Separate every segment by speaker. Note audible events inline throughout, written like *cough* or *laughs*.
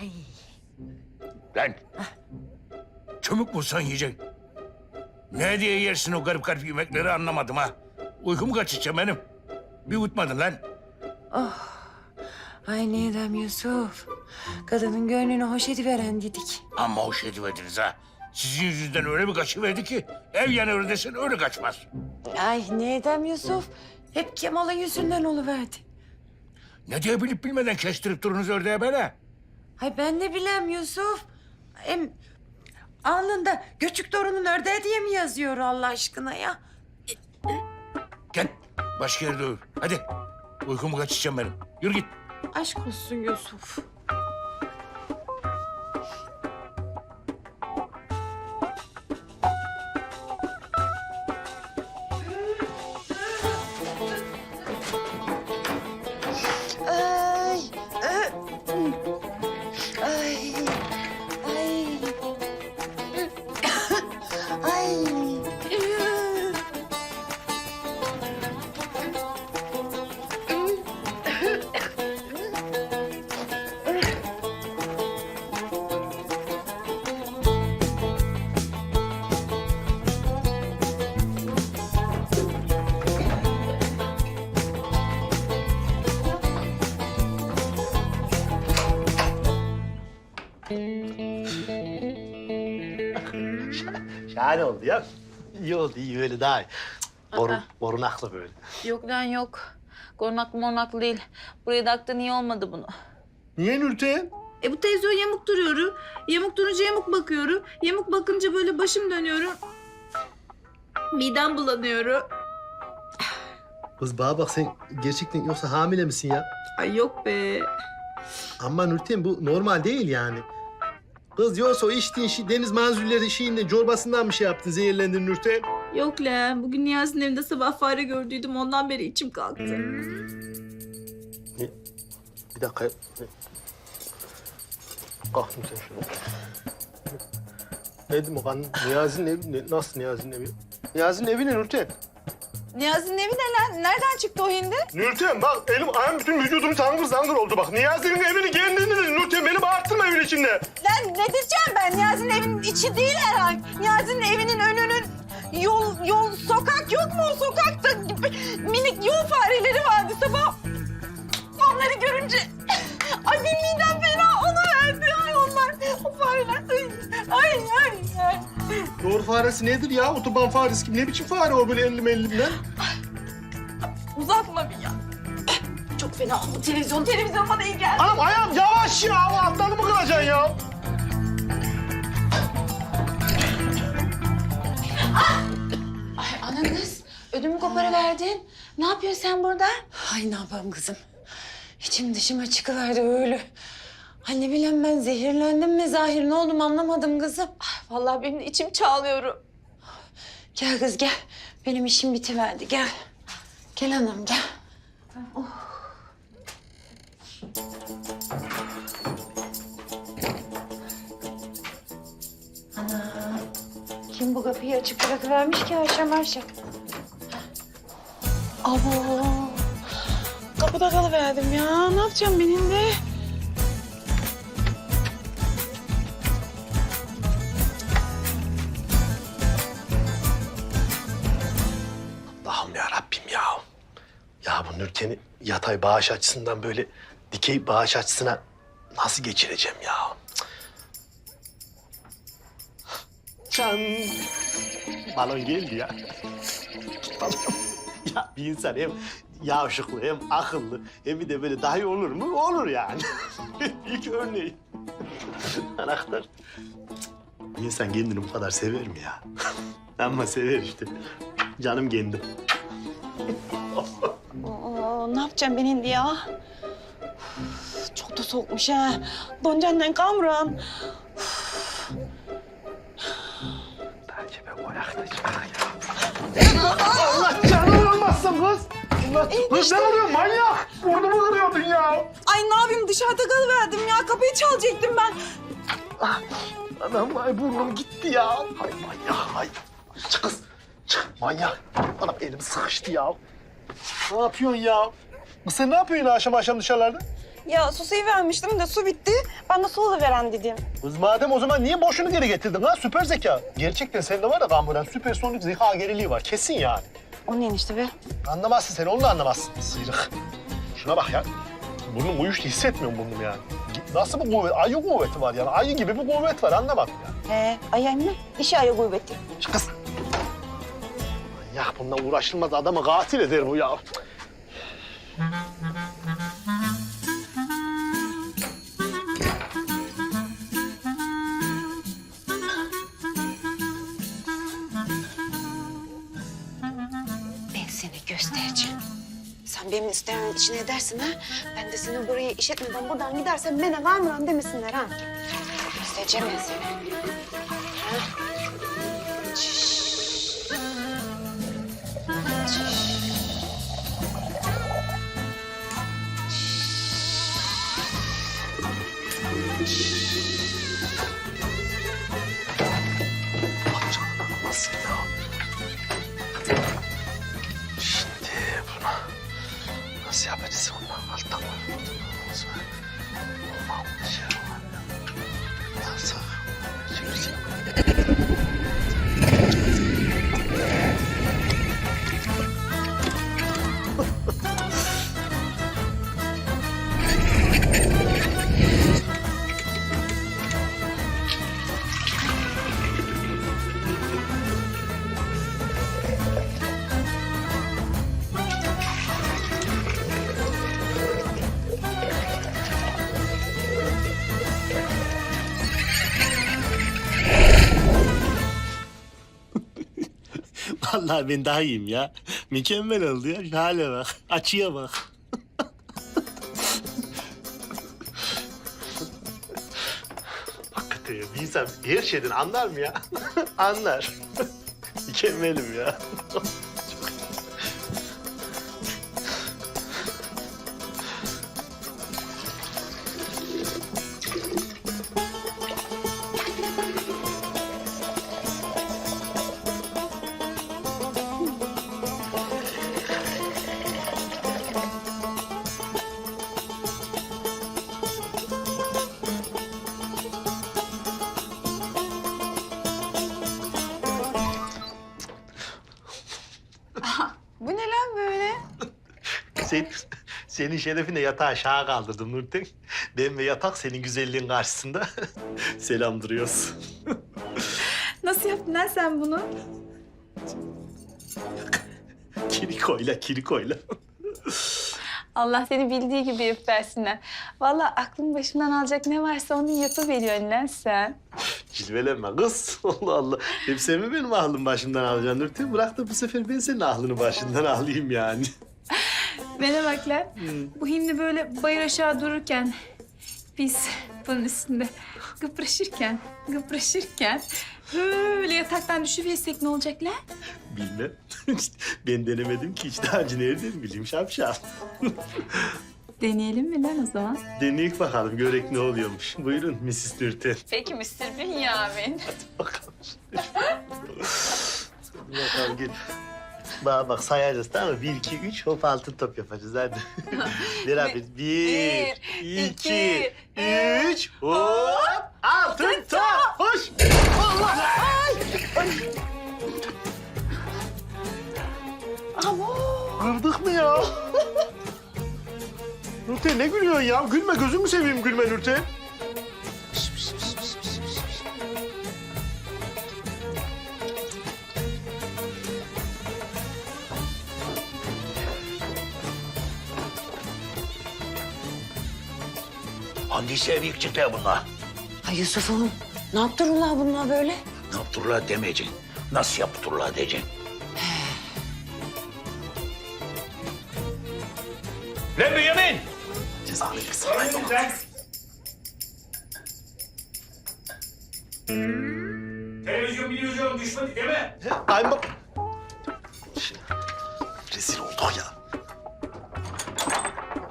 Speaker 1: Ay.
Speaker 2: Lan. Çömük bulsan yiyecek. Ne diye yersin o garip garip yemekleri anlamadım ha. Uykum kaçacak benim. Bir uyutmadın lan.
Speaker 1: Ay Nidem Yusuf. Kadının gönlünü hoş ediveren dedik.
Speaker 2: Ama hoş ediverdiniz ha. Sizin yüzünden öyle bir kaçıverdi ki ev yanıyor desen öyle kaçmaz.
Speaker 1: Ay Nidem Yusuf. Hep Kemal'ın yüzünden oluverdi.
Speaker 2: Ne diye bilip bilmeden kestirip durunuz ördeğe böyle.
Speaker 1: Ay ben ne bileyim Yusuf. Hem alnında göçük torunun ördeği diye mi yazıyor Allah aşkına ya?
Speaker 2: Gel başka yerde uyu. Hadi. Uykumu kaçacağım benim. Yürü git.
Speaker 1: Aşk olsun Yusuf.
Speaker 3: Şahane oldu ya. İyi oldu, iyi böyle daha iyi. Borun, borunaklı böyle.
Speaker 4: Yok lan yok. Korunaklı mornaklı değil. Buraya taktın iyi olmadı bunu.
Speaker 3: Niye Nurten?
Speaker 4: E bu televizyon yamuk duruyor. Yamuk durunca yamuk bakıyorum. Yamuk bakınca böyle başım dönüyor. Midem bulanıyor.
Speaker 3: Kız bana bak sen gerçekten yoksa hamile misin ya?
Speaker 4: Ay yok be.
Speaker 3: Ama Nurten bu normal değil yani. Kız yoksa o içtiğin şey deniz manzulleri şeyinden çorbasından bir şey yaptın zehirlendin Nurten.
Speaker 4: Yok lan. Bugün Niyazi'nin evinde sabah fare gördüydüm. Ondan beri içim kalktı.
Speaker 3: Bir dakika. Kalk Nurten şunu. Ne demek anne? Niyazi'nin evi, ne- nasıl Niyazi'nin evi? Niyazi'nin evi ne Nurten?
Speaker 4: Niyazi'nin evi ne lan? Nereden çıktı o hindi?
Speaker 3: Nurten bak elim ayağım bütün vücudum zangır zangır oldu bak. Niyazi'nin evini kendin Nurten beni bağırttırma evin içinde.
Speaker 4: Lan ne diyeceğim ben? Niyazi'nin evinin içi değil herhalde. Niyazi'nin evinin önünün yol, yol, sokak yok mu o sokakta? Minik yol fareleri vardı sabah.
Speaker 3: Faresi nedir ya? Otoban faresi gibi. Ne biçim fare o böyle ellim ellimden?
Speaker 4: Uzatma bir ya. Çok fena oldu televizyon. Televizyon bana iyi geldi.
Speaker 3: Anam ayağım yavaş ya. Altlarını mı kıracaksın ya?
Speaker 4: Ay ana kız, ödümü koparıverdin. Ne yapıyorsun sen burada?
Speaker 1: Ay ne yapayım kızım? İçim dışıma çıkıverdi öyle. Ay ne bileyim ben zehirlendim mi zahir ne oldum anlamadım kızım.
Speaker 4: Vallahi benim de içim çağlıyor.
Speaker 1: Gel kız gel. Benim işim bitiverdi gel. Gel anam gel. Oh. Ana. Kim bu kapıyı açık bırakıvermiş ki akşam akşam?
Speaker 4: Abo. Kapıda kalıverdim ya. Ne yapacağım benim de?
Speaker 3: Yatay bağış açısından böyle dikey bağış açısına nasıl geçireceğim ya? Can. Balon geldi ya. Balon. Ya bir insan hem yavşıklı hem akıllı hem bir de böyle dahi olur mu? Olur yani. *laughs* İlk örneği. Anahtar. Bir insan kendini bu kadar sever mi ya? Ama sever işte. Canım kendim. *laughs*
Speaker 4: Ne yapacağım ben şimdi ya? Üf, Çok da soğukmuş ha. Doncandan kamran.
Speaker 3: Bence ben ya. Allah canını almazsın kız. Allah, kız ne oluyor manyak? Burnumu kırıyordun ya.
Speaker 4: Ay ne yapayım dışarıda kalıverdim ya. Kapıyı çalacaktım ben.
Speaker 3: Anam ay burnum gitti ya. Ay manyak ay. Çık kız. Çık manyak. Anam elim sıkıştı ya. Ne yapıyorsun ya? Kız sen ne yapıyorsun akşam akşam dışarılarda?
Speaker 4: Ya su suyu vermiştim de su bitti. Ben de su veren dedim.
Speaker 3: Kız madem o zaman niye boşunu geri getirdin ha? Süper zeka. Gerçekten sende var ya Gamburen süpersonik zeka geriliği var. Kesin yani.
Speaker 4: O ne enişte be?
Speaker 3: Anlamazsın sen, onu da anlamazsın. Sıyrık. Şuna bak ya. Burnum uyuştu, hissetmiyorum burnum yani. Nasıl bir kuvvet? Ayı kuvveti var yani. Ayı gibi bir kuvvet var, anlamadım ya.
Speaker 4: He, ay anne. İşi ayı kuvveti.
Speaker 3: Şu kız. Ya bununla uğraşılmaz adamı katil eder bu ya.
Speaker 1: Ben seni göstereceğim. Sen benim istememin içine edersin ha. Ben de seni buraya işletmeden buradan gidersen bana varmıran demesinler ha. Göstereceğim seni.
Speaker 3: Nasıl yapacağız ondan Vallahi ben daha iyiyim ya. Mükemmel oldu ya. Şu hale bak. Açıya bak. Hakikaten ya. Bir insan her şeyden anlar mı ya? *laughs* anlar. Mükemmelim ya. Senin şerefine yatağı aşağı kaldırdım Nurten. Ben ve yatak senin güzelliğin karşısında *laughs* selam duruyoruz.
Speaker 4: Nasıl yaptın lan sen bunu?
Speaker 3: kirikoyla, kirikoyla.
Speaker 5: Allah seni bildiği gibi yap versinler. Vallahi aklın başımdan alacak ne varsa onu yapıveriyorsun lan sen.
Speaker 3: Cilvelenme kız. *laughs* Allah Allah. Hep sen mi benim aklım başımdan alacaksın Nurten? Bırak da bu sefer ben senin aklını başından alayım yani.
Speaker 5: Bana bak lan. Bu hindi böyle bayır aşağı dururken biz bunun üstünde gıpraşırken, gıpraşırken böyle yataktan düşüversek ne olacak lan?
Speaker 3: Bilmem. *laughs* ben denemedim ki hiç daha önce nereden bileyim şapşal.
Speaker 5: Deneyelim mi lan o zaman?
Speaker 3: Deneyik bakalım görek ne oluyormuş. Buyurun Mrs. Nurten.
Speaker 5: Peki Mr. Bünyamin.
Speaker 3: Bakalım şimdi. Hadi bakalım gel. Bak bak sayacağız tamam mı? Bir, iki, üç hop altın top yapacağız hadi. *laughs* Beraber. Bir, iki,
Speaker 5: iki,
Speaker 3: üç, hop altın top. Hoş. Allah. Ay. Ay. Kırdık mı ya? *laughs* Nurten ne gülüyorsun ya? Gülme gözümü seveyim gülme Nurten.
Speaker 2: Ev yıkacaklar bunlar?
Speaker 1: Ay Yusuf'um ne yaptırırlar bunlar böyle?
Speaker 2: Ne yaptırırlar demeyeceksin. Nasıl yaptırırlar diyeceksin. Lan Bünyamin!
Speaker 3: Sana yok.
Speaker 2: Televizyon televizyon düşmedi değil mi?
Speaker 3: Kayınbab... Rezil olduk ya.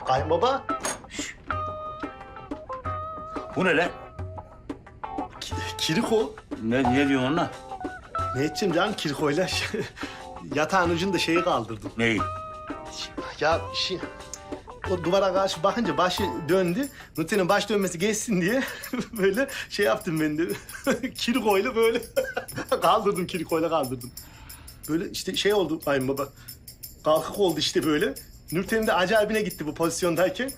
Speaker 3: Kayınbaba.
Speaker 2: Bu ne lan?
Speaker 3: Ki- Kiriko.
Speaker 2: Ne, ne diyorsun ona?
Speaker 3: Ne edeceğim can Kiriko'yla? *laughs* Yatağın ucunda şeyi kaldırdım.
Speaker 2: Neyi?
Speaker 3: Ya şey... o duvara karşı bakınca başı döndü. Nurten'in baş dönmesi geçsin diye *laughs* böyle şey yaptım ben de. *laughs* kirikoyla böyle kaldırdım, kirikoyla kaldırdım. Böyle işte şey oldu kayınbaba. Kalkık oldu işte böyle. Nurten'in de acayibine gitti bu pozisyondayken.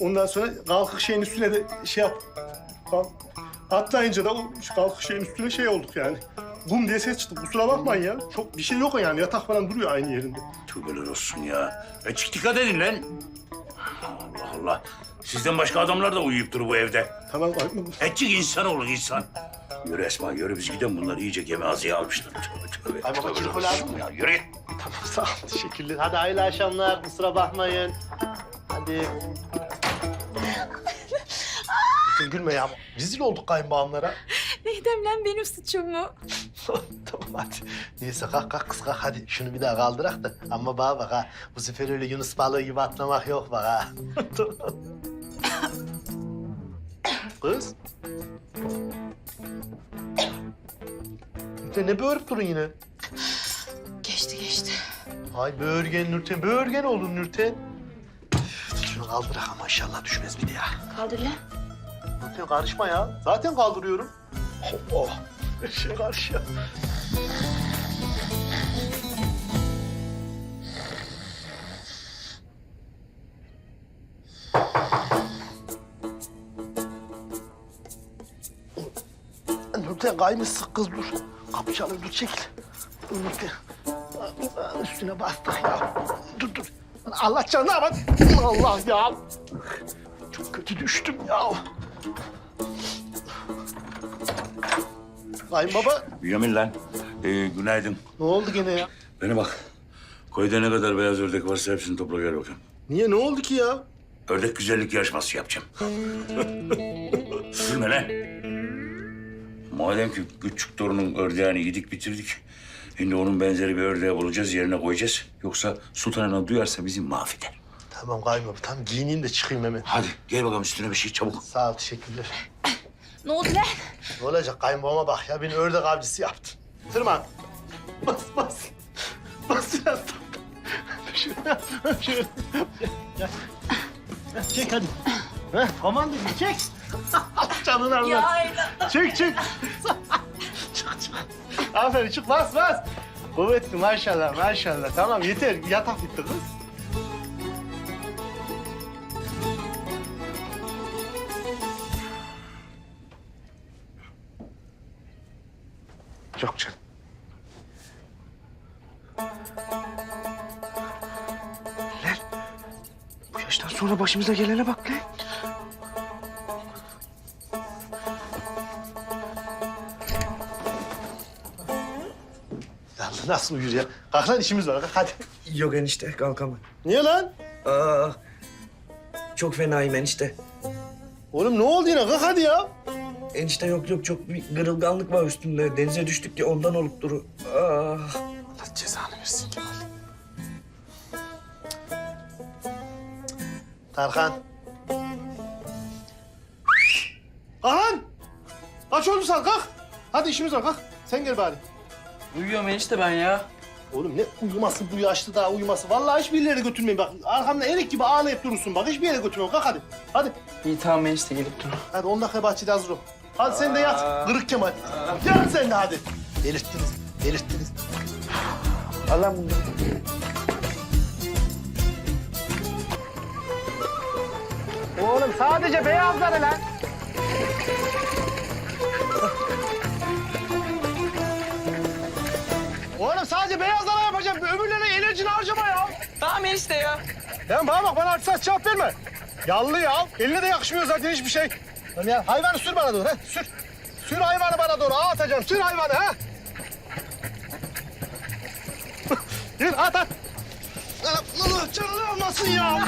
Speaker 3: Ondan sonra kalkık şeyin üstüne de şey yap. Kalk, atlayınca da o kalkık şeyin üstüne şey olduk yani. Gum diye ses çıktı. Kusura bakmayın ya. Çok bir şey yok yani. Yatak falan duruyor aynı yerinde.
Speaker 2: Tövbeler olsun ya. E çık dikkat edin lan. Allah Allah. Sizden başka adamlar da uyuyup durur bu evde.
Speaker 3: Tamam kayınbaba.
Speaker 2: Etçik insan olur insan. Yürü Esma yürü biz gidelim bunlar iyice gemi ağzıya almışlar. Tövbe tövbe.
Speaker 3: Ay baba,
Speaker 2: olsun
Speaker 3: lazım mı?
Speaker 2: Ya yürü.
Speaker 3: Tamam sağ ol. Teşekkürler. Hadi hayırlı akşamlar. Kusura bakmayın. Hadi. Sen gülme ya. Rezil olduk kayınbağamlara.
Speaker 5: Neydem lan benim suçum mu? *laughs*
Speaker 3: tamam hadi. Neyse kalk kalk kız kalk hadi. Şunu bir daha kaldırak da. Ama bana bak ha. Bu sefer öyle Yunus balığı gibi atlamak yok bak ha. *laughs* Kız. Nurten ne böğürüp durun yine?
Speaker 1: Geçti geçti.
Speaker 3: Ay böğürgen Nurten, böğürgen oldun Nurten. Üf, Şunu kaldırak ama inşallah düşmez bir de ya.
Speaker 1: Kaldır lan.
Speaker 3: Nurten karışma ya. Zaten kaldırıyorum. *laughs* Allah. Her şey karşı ya. Nurten kaymışsın kız dur. Kapı çalıyor dur çekil. Dur Nurten. Üstüne bastık ya. Dur dur. Allah canına bak. Allah ya. Çok kötü düştüm ya. Kayınbaba
Speaker 2: Bünyamin lan. Ee, günaydın.
Speaker 3: ne oldu gene ya?
Speaker 2: Bana bak. Koyda ne kadar beyaz ördek varsa hepsini topla gel bakayım.
Speaker 3: Niye ne oldu ki ya?
Speaker 2: Ördek güzellik yarışması yapacağım. Gülme *laughs* lan. Madem ki küçük torunun ördeğini yedik bitirdik. Şimdi onun benzeri bir ördeği bulacağız, yerine koyacağız. Yoksa sultanına duyarsa bizi mahveder.
Speaker 3: Tamam kayınbaba tamam giyineyim de çıkayım hemen.
Speaker 2: Hadi gel bakalım üstüne bir şey çabuk.
Speaker 3: Sağ ol teşekkürler.
Speaker 5: Ne oldu lan?
Speaker 3: Ne olacak kayınbabama bak ya beni ördek avcısı yaptı. Tırman. Bas bas. Bas biraz. Şöyle, şöyle. Gel. Çek hadi. Heh, aman dedim çek. Canını Allah. Çek çek. çık çık. Aferin çık bas bas. Kuvvetli maşallah maşallah. Tamam yeter yatak bitti kız.
Speaker 6: Başımıza gelene bak lan.
Speaker 3: Ya nasıl uyur ya? Kalk lan işimiz var kalk hadi.
Speaker 6: Yok enişte kalkamam.
Speaker 3: Niye lan?
Speaker 6: Aa, çok fenayım enişte.
Speaker 3: Oğlum ne oldu yine? Kalk hadi ya.
Speaker 6: Enişte yok yok çok bir kırılganlık var üstümde. Denize düştük ya ondan olup duru. Aa,
Speaker 3: Allah cezanı Tarkan. Ahan! Kaç oldu sen kalk. Hadi işimiz var kalk. Sen gel bari.
Speaker 6: uyuyorum enişte ben ya.
Speaker 3: Oğlum ne uyuması bu yaşlı daha uyuması. Vallahi hiçbir yere götürmeyin bak. Arkamda erik gibi ağlayıp durursun bak. Hiçbir yere götürmem. Kalk hadi. Hadi.
Speaker 6: İyi tamam enişte gelip dur.
Speaker 3: Hadi 10 dakika bahçede hazır ol. Hadi sen de yat. Kırık Kemal. Yat sen de hadi. Delirttiniz. Delirttiniz.
Speaker 6: Allah'ım
Speaker 3: Oğlum sadece beyazları lan. Oğlum sadece beyazlara yapacağım. Öbürlerine enerjini harcama ya.
Speaker 6: Tamam enişte ya.
Speaker 3: Ya bana bak bana artist cevap verme. Yallı ya. Eline de yakışmıyor zaten hiçbir şey. Lan ya hayvanı sür bana doğru. ha. Sür. Sür hayvanı bana doğru. Ağa atacağım. Sür hayvanı ha. *laughs* Yürü at at. Allah canını almasın ya.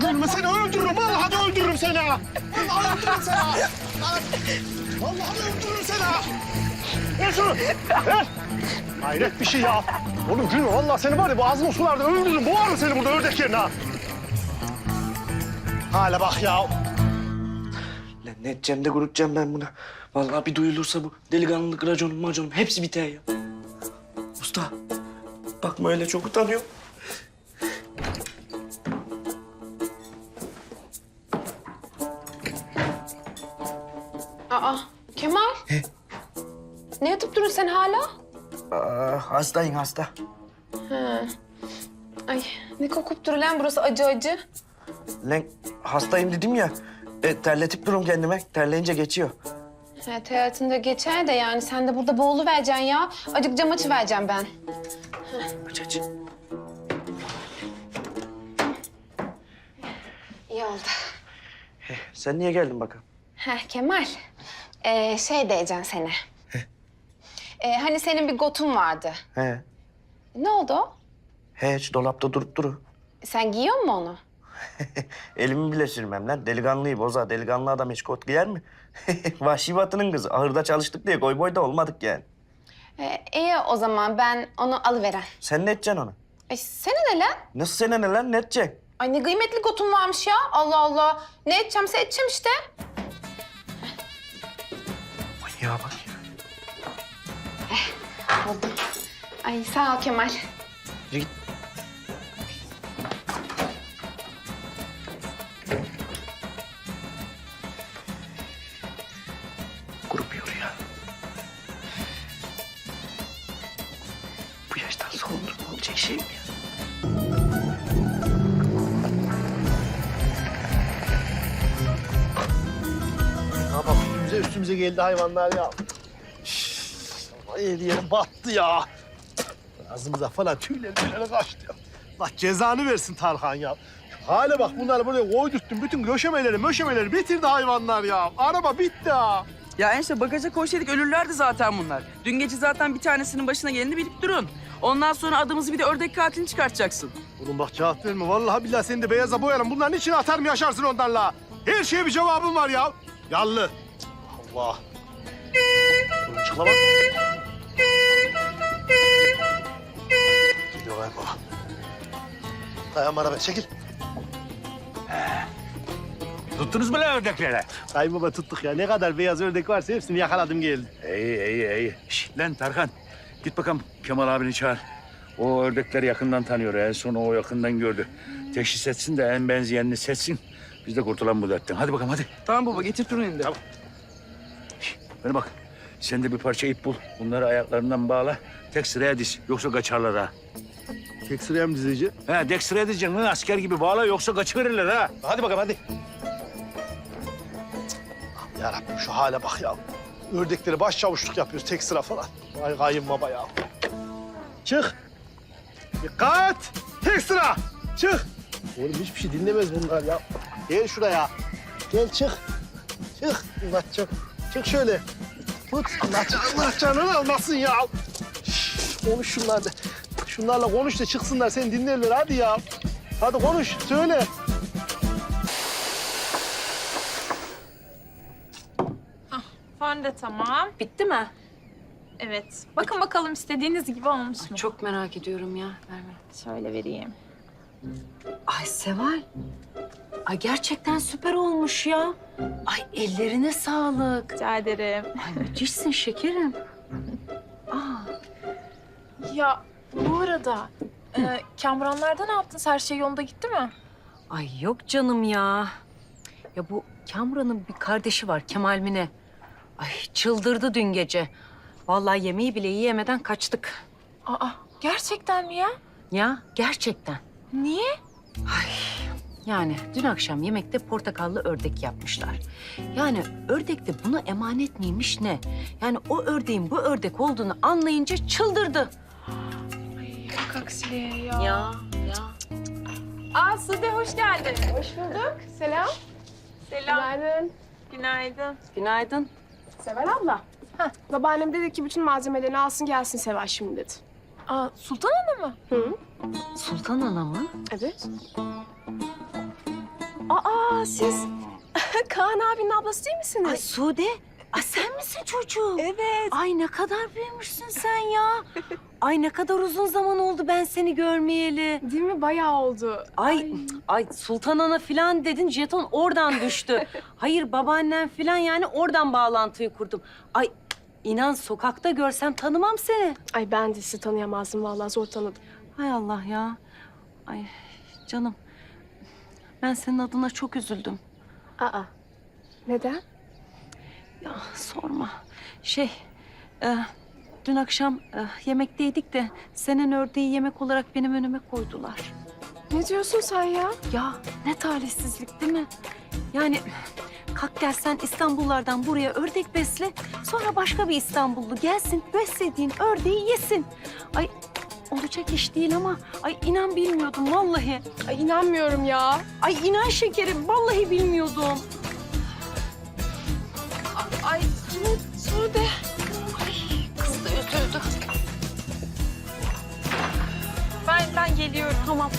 Speaker 3: Gülme seni öldürürüm. Vallahi de öldürürüm seni ha. Vallahi öldürürüm seni ha. Vallahi de öldürürüm seni ha. Ver şunu. Hayret bir şey ya. Oğlum gülme vallahi seni var ya bu ağzını sularda öldürürüm. Boğarım seni burada ördek yerine ha. Hala bak ya.
Speaker 6: Lan ne edeceğim de kurutacağım ben buna. Vallahi bir duyulursa bu delikanlılık, raconum, maconum hepsi biter ya. Usta, bakma öyle çok utanıyorum.
Speaker 1: Aa Kemal. Ne yatıp durun sen hala?
Speaker 6: Aa, hastayım hasta.
Speaker 1: Ay ne kokup dur lan burası acı acı.
Speaker 6: Lan hastayım dedim ya. E, terletip durum kendime. Terleyince geçiyor.
Speaker 1: Evet hayatında geçer de yani sen de burada boğulu vereceksin ya. Acık cam açı vereceğim ben.
Speaker 6: Aç aç.
Speaker 1: İyi oldu.
Speaker 6: Sen niye geldin bakalım?
Speaker 1: Heh Kemal. Ee, şey diyeceğim seni. Ee, hani senin bir gotun vardı.
Speaker 6: He.
Speaker 1: Ne oldu o?
Speaker 6: Hiç dolapta durup duru.
Speaker 1: Sen giyiyor musun onu? *laughs*
Speaker 6: Elimi bile sürmem lan. Delikanlıyım Boza. Delikanlı adam hiç kot giyer mi? *laughs* Vahşi batının kızı. Ahırda çalıştık diye goy boy da olmadık yani.
Speaker 1: Ee, iyi o zaman ben onu alıveren.
Speaker 6: Sen ne edeceksin onu?
Speaker 1: Ay seni ne lan?
Speaker 6: Nasıl sene ne lan? Ne edeceksin?
Speaker 1: Ay ne kıymetli gotun varmış ya. Allah Allah. Ne edeceğimse edeceğim işte.
Speaker 6: Ya bak ya.
Speaker 1: Oldu. Ay sağ ol Kemal.
Speaker 6: Yürü git.
Speaker 3: Geldi hayvanlar ya. Her yerim battı ya. Ağzımıza falan tüyler tüyler kaçtı ya. Allah cezanı versin Tarhan ya. Hale bak bunları buraya koydurttun. Bütün göşemeleri möşemeleri bitirdi hayvanlar ya. Araba bitti ha.
Speaker 7: Ya enişte bagaja koysaydık ölürlerdi zaten bunlar. Dün gece zaten bir tanesinin başına geleni bilip durun. Ondan sonra adımızı bir de ördek katilini çıkartacaksın.
Speaker 3: Oğlum bak cevap verme. Vallahi billahi seni de beyaza boyarım. Bunların içine atar mı yaşarsın onlarla? Her şeye bir cevabım var ya. Yallı. Allah. Çıkla bak. Geliyor galiba. Dayan bana be çekil.
Speaker 2: Tuttunuz mu lan ördekleri?
Speaker 3: Kayınbaba tuttuk ya. Ne kadar beyaz ördek varsa hepsini yakaladım geldim.
Speaker 2: İyi iyi iyi. Şişt, lan Tarkan git bakalım Kemal abini çağır. O ördekleri yakından tanıyor. En son o yakından gördü. Teşhis etsin de en benzeyenini seçsin. Biz de kurtulalım bu dertten. Hadi bakalım hadi.
Speaker 7: Tamam baba getir turun indi.
Speaker 2: Tamam. Bana bak. Sen de bir parça ip bul. Bunları ayaklarından bağla. Tek sıraya diz. Yoksa kaçarlar ha.
Speaker 3: Tek sıraya mı dizici?
Speaker 2: Ha tek sıraya dizeceksin lan asker gibi bağla yoksa kaçıverirler ha.
Speaker 3: Hadi bakalım hadi. Ya Rabbim şu hale bak ya. Ördekleri baş çavuşluk yapıyoruz tek sıra falan. Vay kayınbaba ya. Çık. Dikkat. Tek sıra. Çık. Oğlum hiçbir şey dinlemez bunlar ya. Gel şuraya. Gel çık. Çık. Allah çık. Çık şöyle. Tut. Allah, Allah canını almasın ya. Şş, Konuş şunlarla. Şunlarla konuş da çıksınlar seni dinlerler hadi ya. Hadi konuş söyle.
Speaker 5: Fön de tamam.
Speaker 8: Bitti mi?
Speaker 5: Evet. Bakın bakalım istediğiniz gibi olmuş mu?
Speaker 8: Çok merak ediyorum ya. Ver ver.
Speaker 5: Şöyle vereyim.
Speaker 8: Ay Seval. Ay gerçekten süper olmuş ya. Ay ellerine sağlık.
Speaker 5: Rica ederim.
Speaker 8: Ay müthişsin şekerim. Aa,
Speaker 5: Ya bu arada e, Kamuranlar'da ne yaptınız? Her şey yolunda gitti mi?
Speaker 8: ay yok canım ya. Ya bu Kamuran'ın bir kardeşi var Kemal Mine. Ay çıldırdı dün gece. Vallahi yemeği bile yiyemeden kaçtık.
Speaker 5: Aa gerçekten mi ya?
Speaker 8: Ya gerçekten.
Speaker 5: Niye?
Speaker 8: Yani dün akşam yemekte portakallı ördek yapmışlar. Yani ördek de buna emanet miymiş ne? Yani o ördeğin bu ördek olduğunu anlayınca çıldırdı.
Speaker 5: Bak aksiliğe ya.
Speaker 8: Ya ya.
Speaker 5: Aa Sude hoş geldin. Hoş bulduk. Selam. Selam.
Speaker 9: Günaydın.
Speaker 5: Günaydın.
Speaker 8: Günaydın.
Speaker 9: Seval abla. Heh, babaannem dedi ki bütün malzemelerini alsın gelsin Seval şimdi dedi.
Speaker 5: Aa Sultan Hanım mı?
Speaker 8: Sultan Ana mı?
Speaker 9: Evet. Aa siz *laughs* Kaan abinin ablası değil misiniz?
Speaker 8: Ay Sude. Ay sen misin çocuğum?
Speaker 9: evet.
Speaker 8: Ay ne kadar büyümüşsün sen ya. Ay ne kadar uzun zaman oldu ben seni görmeyeli.
Speaker 9: Değil mi? Bayağı oldu.
Speaker 8: Ay, ay Sultan Ana falan dedin jeton oradan düştü. *laughs* Hayır babaannem falan yani oradan bağlantıyı kurdum. Ay inan sokakta görsem tanımam seni.
Speaker 9: Ay ben de sizi tanıyamazdım vallahi zor tanıdım.
Speaker 8: Hay Allah ya. Ay canım. Ben senin adına çok üzüldüm.
Speaker 9: Aa. Neden?
Speaker 8: Ya sorma. Şey, e, dün akşam e, yemekteydik de senin ördeği yemek olarak benim önüme koydular.
Speaker 9: Ne diyorsun sen ya?
Speaker 8: Ya ne talihsizlik değil mi? Yani kalk gel sen İstanbullardan buraya ördek besle. Sonra başka bir İstanbullu gelsin beslediğin ördeği yesin. Ay olacak iş değil ama ay inan bilmiyordum vallahi.
Speaker 9: Ay inanmıyorum ya.
Speaker 8: Ay inan şekerim vallahi bilmiyordum.
Speaker 9: Ay Su, Sude.
Speaker 8: Kız da üzüldü.
Speaker 5: Ben, ben geliyorum.
Speaker 8: Tamam.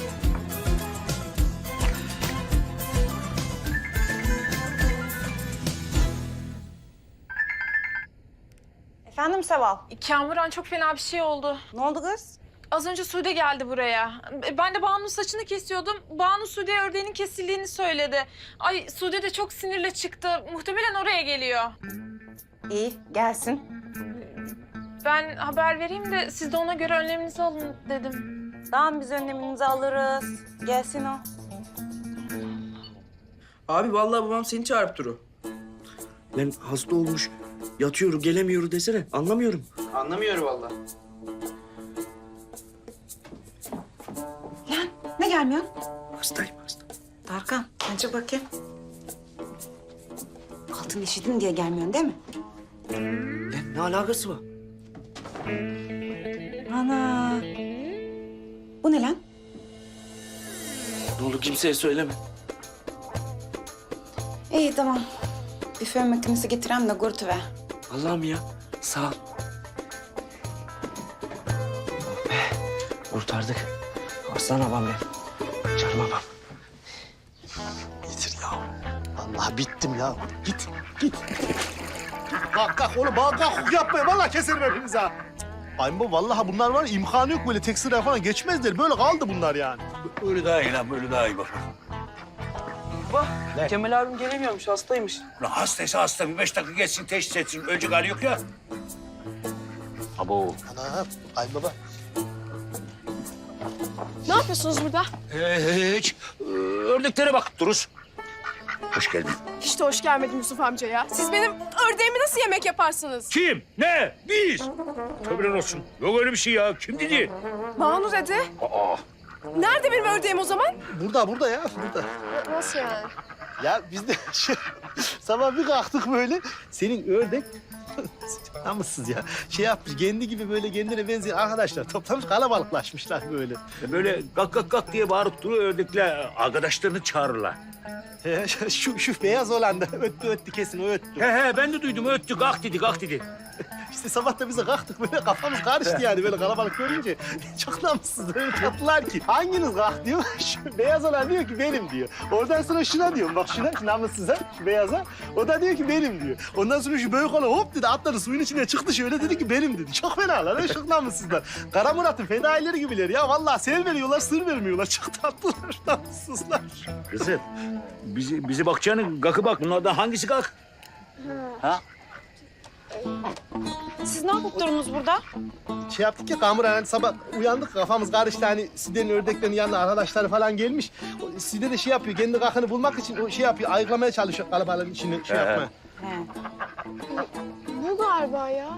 Speaker 4: Efendim Seval.
Speaker 5: Kamuran çok fena bir şey oldu.
Speaker 4: Ne oldu kız?
Speaker 5: Az önce Sude geldi buraya. Ben de Banu'nun saçını kesiyordum. Banu Sude'ye ördeğinin kesildiğini söyledi. Ay Sude de çok sinirle çıktı. Muhtemelen oraya geliyor.
Speaker 4: İyi gelsin.
Speaker 5: Ben haber vereyim de siz de ona göre önleminizi alın dedim.
Speaker 4: Tamam biz önlemimizi alırız. Gelsin o.
Speaker 7: Abi vallahi babam seni çağırıp duru.
Speaker 6: Lan hasta olmuş. Yatıyor, gelemiyor desene. Anlamıyorum.
Speaker 7: Anlamıyor vallahi.
Speaker 1: Gelmiyor?
Speaker 6: Hastayım hasta.
Speaker 1: Tarkan, çık bakayım. Altın işidin diye gelmiyorsun değil mi?
Speaker 6: Lan ne alakası var?
Speaker 1: Ana. Bu ne lan?
Speaker 6: Ne oldu kimseye söyleme.
Speaker 1: İyi tamam. Fön makinesi getirem de kurtuver.
Speaker 6: Allah'ım ya. Sağ ol. Kurtardık. Aslan babam benim. Canım babam.
Speaker 3: Getir ya. Vallahi bittim ya. Git, git. Kalk kalk oğlum bana kalk yapmayın. Vallahi keserim hepinizi ha. Kayınbaba vallahi bunlar var ya, imkanı yok böyle tek sıraya falan geçmezler. Böyle kaldı bunlar yani.
Speaker 2: Böyle daha iyi lan böyle daha iyi bak.
Speaker 7: Bak Kemal abim gelemiyormuş hastaymış.
Speaker 2: Ulan hastaysa hasta bir beş dakika geçsin teşhis etsin. Ölecek hali yok ya. Abo.
Speaker 3: Ana kayınbaba.
Speaker 9: Ne yapıyorsunuz burada?
Speaker 2: Hiç. Ee, Ördeklere bak Duruz. Hoş geldin.
Speaker 9: Hiç de hoş gelmedin Yusuf amca ya. Siz benim ördeğimi nasıl yemek yaparsınız?
Speaker 2: Kim? Ne? Biz. Tövbeler olsun. Yok öyle bir şey ya. Kim dedi?
Speaker 9: Banu dedi.
Speaker 2: Aa.
Speaker 9: Nerede benim ördeğim o zaman?
Speaker 3: Burada burada ya burada.
Speaker 9: Nasıl yani?
Speaker 3: Ya biz de *laughs* şey, sabah bir kalktık böyle. Senin ördek *laughs* namussuz ya. Şey yapmış kendi gibi böyle kendine benzeyen arkadaşlar toplamış kalabalıklaşmışlar böyle.
Speaker 2: E Böyle gak gak gak diye bağırıp duruyor ördekler. Arkadaşlarını çağırırlar.
Speaker 3: He, *laughs* şu, şu beyaz olan da öttü öttü kesin o öttü.
Speaker 2: He he ben de duydum öttü gak dedi gak dedi.
Speaker 3: İşte sabah da bize kalktık böyle kafamız karıştı yani böyle kalabalık görünce. *laughs* Çok namussuz öyle tatlılar ki. Hanginiz kalk diyor. Şu beyaz olan diyor ki benim diyor. Oradan sonra şuna diyorum bak şuna şu namussuza şu beyaza. O da diyor ki benim diyor. Ondan sonra şu büyük olan hop dedi atladı suyun içine çıktı şöyle dedi ki benim dedi. Çok fenalar öyle çok namussuzlar. Kara Murat'ın fedaileri gibiler ya. Vallahi sel veriyorlar sır vermiyorlar. *laughs* Çok tatlılar namussuzlar.
Speaker 2: Kızım bizi, bizi bakacağını gakı bak. Bunlardan hangisi gak? Ha?
Speaker 4: Siz ne yapıp durunuz burada?
Speaker 3: şey yaptık ya Kamur hani sabah uyandık kafamız karıştı hani Side'nin ördeklerin yanına arkadaşları falan gelmiş. O Side de şey yapıyor kendi kakını bulmak için o şey yapıyor ayıklamaya çalışıyor kalabalığın içini şey
Speaker 2: He.
Speaker 3: yapmaya.
Speaker 9: Bu galiba ya.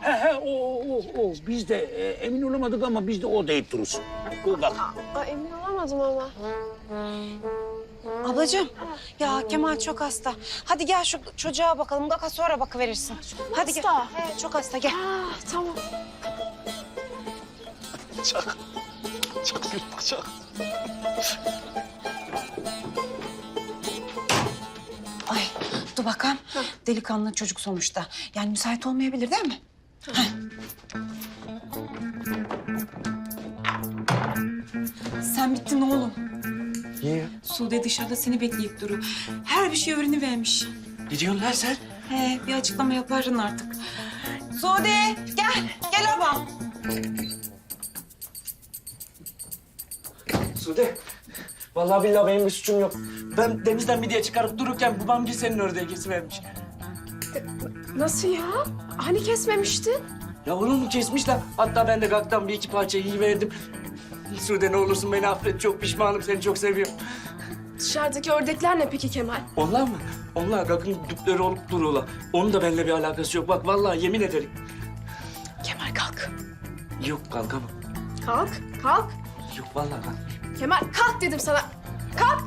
Speaker 2: He he o o o. o. Biz de e, emin olamadık ama biz de o deyip dururuz. O gak.
Speaker 9: Aa, emin olamadım ama.
Speaker 1: Ablacığım, ya Kemal çok hasta. Hadi gel şu çocuğa bakalım. Gaka sonra bakıverirsin. Hadi gel.
Speaker 9: hasta?
Speaker 1: He, çok hasta gel.
Speaker 9: Aa, tamam.
Speaker 3: Çok çok yırttık çok.
Speaker 1: Ay bakalım. Delikanlı çocuk sonuçta. Yani müsait olmayabilir değil mi? Sen bittin oğlum.
Speaker 6: Niye?
Speaker 1: Sude dışarıda seni bekleyip duru. Her bir şey öğrenivermiş.
Speaker 6: Ne diyorsun lan sen?
Speaker 1: He, bir açıklama yaparın artık. Sude, gel. Gel abam.
Speaker 6: Sude. Vallahi billahi benim bir suçum yok. Ben denizden bir diye çıkarıp dururken babam gel senin ördeği kesivermiş.
Speaker 9: Nasıl ya? Hani kesmemiştin?
Speaker 6: Ya onu mu kesmişler? Hatta ben de gaktan bir iki parça yiyiverdim. Sude ne olursun beni affet. Çok pişmanım. Seni çok seviyorum.
Speaker 9: Dışarıdaki ördekler ne peki Kemal?
Speaker 10: Onlar mı? Onlar gagın düpleri olup duruyorlar. Onun da benimle bir alakası yok. Bak vallahi yemin ederim.
Speaker 4: Kemal kalk.
Speaker 10: Yok kalkamam.
Speaker 9: Kalk, kalk.
Speaker 10: Yok vallahi kalkamam.
Speaker 9: Kemal kalk dedim sana. Kalk.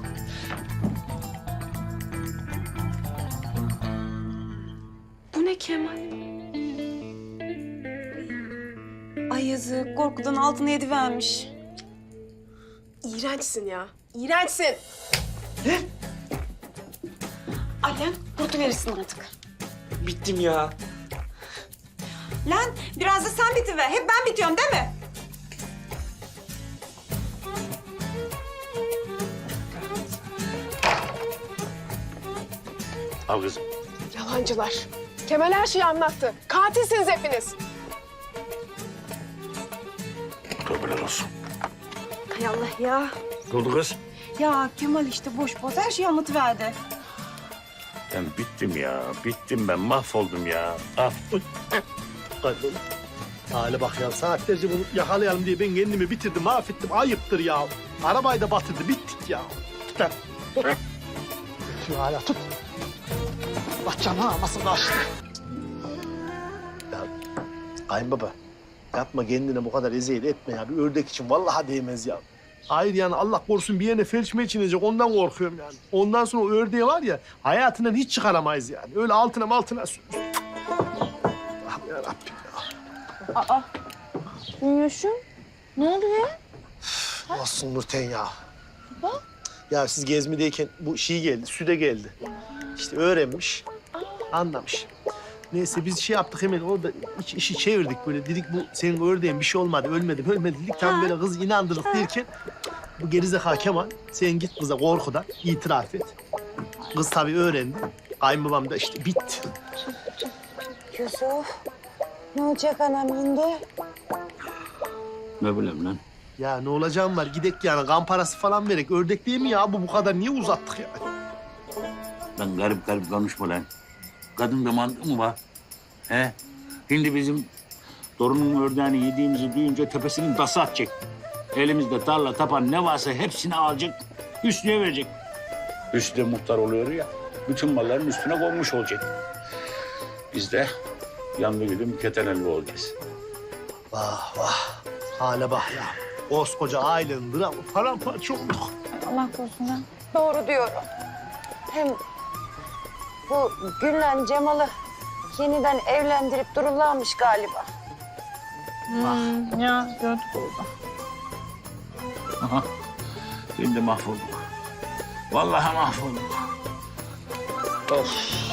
Speaker 9: Bu ne Kemal?
Speaker 1: Ay yazık korkudan altına yedi vermiş.
Speaker 9: İğrençsin ya. İğrençsin.
Speaker 1: Alem kurtuverirsin artık.
Speaker 10: Bittim ya.
Speaker 1: Lan biraz da sen bitiver. Hep ben bitiyorum değil mi?
Speaker 2: Al kızım.
Speaker 9: Yalancılar. Kemal her şeyi anlattı. Katilsiniz hepiniz.
Speaker 2: Tövbeler olsun.
Speaker 1: Hay Allah ya.
Speaker 2: Ne oldu kız?
Speaker 1: Ya Kemal işte boş boz her şeyi anlatıverdi.
Speaker 2: Ben bittim ya. Bittim ben. Mahvoldum ya. Ah.
Speaker 3: Kaybolun. Hale bak ya saatlerce bunu yakalayalım diye ben kendimi bitirdim, mahvettim. Ayıptır ya. Arabayı da batırdı, bittik ya. Tut lan. Tut. Şu hala tut. Bak canı almasın da açtı. Ya kayınbaba yapma kendine bu kadar eziyet etme ya. Bir ördek için vallahi değmez ya. Hayır yani Allah korusun bir yerine felç meç inecek ondan korkuyorum yani. Ondan sonra o ördeği var ya hayatından hiç çıkaramayız yani. Öyle altına maltına sür. Allah'ım yarabbim ya.
Speaker 4: Minnoşum. Ne oldu ya?
Speaker 3: Olsun Nurten ya. Ya siz gezmedeyken bu şey geldi, süde geldi. İşte öğrenmiş, anlamış. Neyse biz şey yaptık hemen orada iş, işi çevirdik böyle. Dedik bu senin ördeğin bir şey olmadı, ölmedim, ölmedi dedik. Tam böyle kız inandırdık derken bu gerizekalı Kemal sen git kıza korkudan itiraf et. Kız tabii öğrendi. Kayınbabam da işte bitti.
Speaker 1: Yusuf ne olacak anam şimdi?
Speaker 2: Ne bileyim lan.
Speaker 3: Ya ne olacağım var gidek yani kan parası falan verek. Ördek değil mi ya bu bu kadar niye uzattık ya?
Speaker 2: Lan garip garip konuşma lan. Kadın da mantığı mı var? He? Şimdi bizim torunun ördeğini yediğimizi duyunca tepesinin dası atacak. Elimizde tarla tapan ne varsa hepsini alacak. Üstüne verecek. Üstü de muhtar oluyor ya. Bütün malların üstüne konmuş olacak. Biz de yanlı gülüm ketenelli olacağız.
Speaker 3: Vah vah. Hale bak ya. Koskoca ailenin dramı paramparça olduk.
Speaker 4: Allah korusun ya.
Speaker 1: Doğru diyorum. Hem bu Güllen Cemal'ı yeniden evlendirip dururlarmış galiba.
Speaker 4: Ya gördük orada.
Speaker 2: Aha. Şimdi mahvolduk. Vallahi mahvolduk. Of.